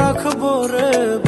রাখবো রে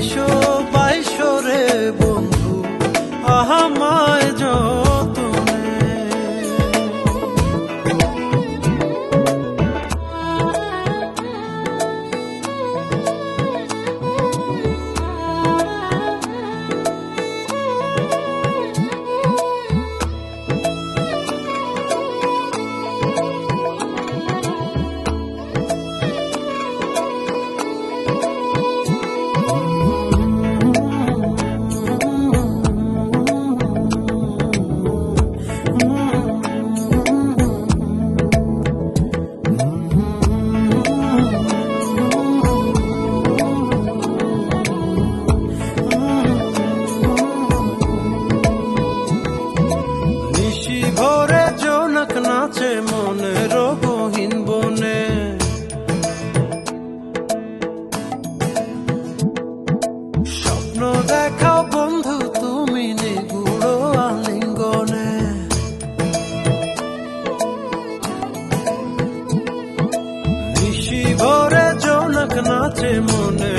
show. স্বপ্ন দেখাও বন্ধু তুমি নিগুড়ো আলিঙ্গনে। নিশি ভরে জনক নাচে মনে